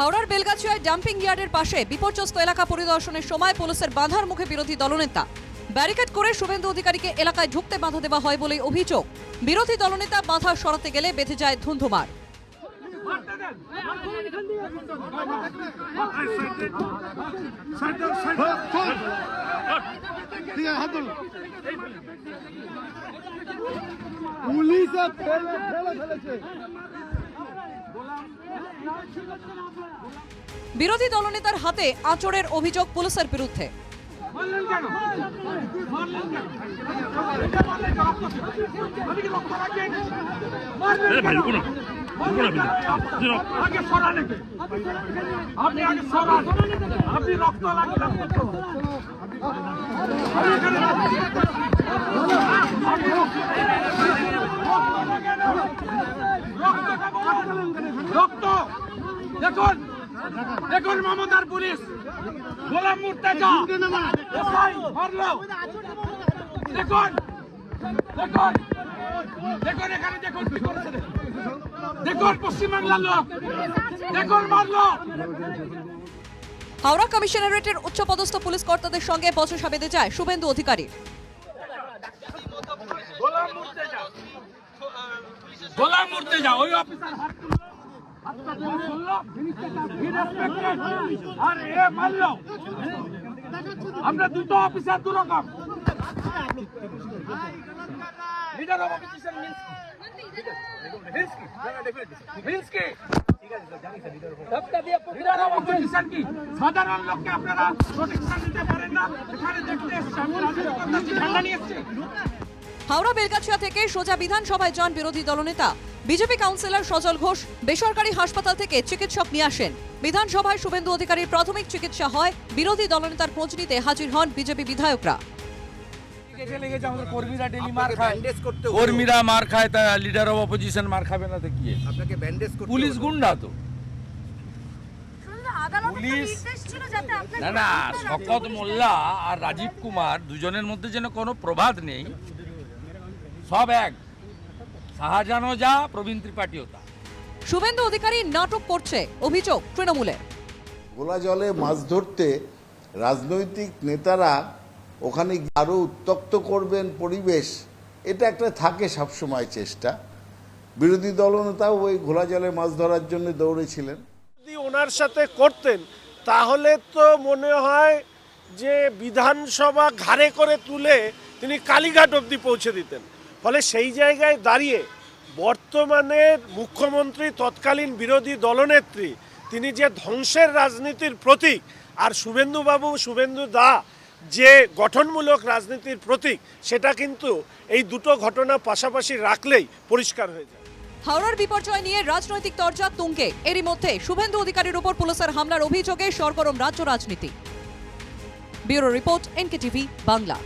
হাওড়ার বেলগাছিয়ায় ডাম্পিং ইয়ার্ডের পাশে বিপর্যস্ত এলাকা পরিদর্শনের সময় পুলিশের বাধার মুখে বিরোধী দলনেতা। ব্যারিকেড করে শুভেন্দু অধিকারীকে এলাকায় ঢুকতে বাধা দেওয়া হয় বলে অভিযোগ। বিরোধী দলনেতা বাধা সরাতে গেলে বেঁধে যায় ধুন্ধুমার। পুলিশে বিরোধী দলনেতার হাতে আচরের অভিযোগ পুলিশের বিরুদ্ধে? আপনি রক্ত রাখেন? মারলেন এ ভাই, কেন? রুকো না। রুকো না, মারলেন বিনু। কেন? আগে সরান একে। আপনি আগে সরান আপনি রক্ত লাগলে আপনি সরান। আপনি এখানে রক্ত কেন? রক্ত দেখুন দেখুন মমতার পুলিশ। গোলাম মুর্তেজা। দেখুন দেখুন দেখুন এখানে দেখুন দেখুন পশ্চিমবাংলার লোক। দেখুন মারলো। হাওড়া কমিশনারেটের উচ্চপদস্থ পুলিশ কর্তাদের সঙ্গে বচসা বেঁধে যায় শুভেন্দু অধিকারী। গোলাম মুর্তেজা। গোলাম মুর্তেজা ওই অফিসার হাত আর এ মারলো আমরা দুটো অফিসার দু রকম লিডার অফ অপোজিশন মিন্স সাধারণ লোককে আপনারা প্রোটেকশন দিতে পারেন না। এখানে দেখতে ঠান্ডা নিয়ে হাওড়া বেলগাছিয়া থেকে সোজা বিধানসভায় যান বিরোধী দলনেতা বিজেপি কাউন্সিলর সজল ঘোষ বেসরকারি হাসপাতাল থেকে চিকিৎসক নিয়ে আসেন। বিধানসভায় শুভেন্দু অধিকারীর প্রাথমিক চিকিৎসা হয় বিরোধী দলনেতার খোঁজ নিতে হাজির হন বিজেপি বিধায়করা। কর্মীরা মার খায়। তা লিডার অফ অপোজিশন মার খাবে না তো কি? আপনাকে ব্যান্ডেজ করতে পুলিশ। গুন্ডা তো। পুলিশ না না শকত মোল্লা আর রাজীব কুমার দুজনের মধ্যে যেন কোনো প্রবাদ নেই সব এক। শাহজাহানও যা প্রবীণ ত্রিপাঠীও তা। শুভেন্দু অধিকারী নাটক করছে অভিযোগ তৃণমূলের। গোলা জলে মাছ ধরতে রাজনৈতিক নেতারা ওখানে আরও উত্তপ্ত করবেন পরিবেশ এটা একটা থাকে সবসময় চেষ্টা। বিরোধী দলনেতাও ওই ঘোলা জলে মাছ ধরার জন্য দৌড়েছিলেন। যদি ওনার সাথে করতেন তাহলে তো মনে হয় যে বিধানসভা ঘাড়ে করে তুলে তিনি কালীঘাট অবধি পৌঁছে দিতেন। ফলে সেই জায়গায় দাঁড়িয়ে বর্তমানে মুখ্যমন্ত্রী, তৎকালীন বিরোধী দলনেত্রী, তিনি যে ধ্বংসের রাজনীতির প্রতীক আর শুভেন্দুবাবু, শুভেন্দু দা যে গঠনমূলক রাজনীতির প্রতীক, সেটা কিন্তু এই দুটো ঘটনা পাশাপাশি রাখলেই পরিষ্কার হয়ে যায়। হাওড়ার বিপর্যয় নিয়ে রাজনৈতিক তরজা তুঙ্গে। এরই মধ্যে শুভেন্দু অধিকারীর উপর পুলিশের হামলার অভিযোগে সরগরম রাজ্য রাজনীতি। Bureau report, NKTV, Bangla.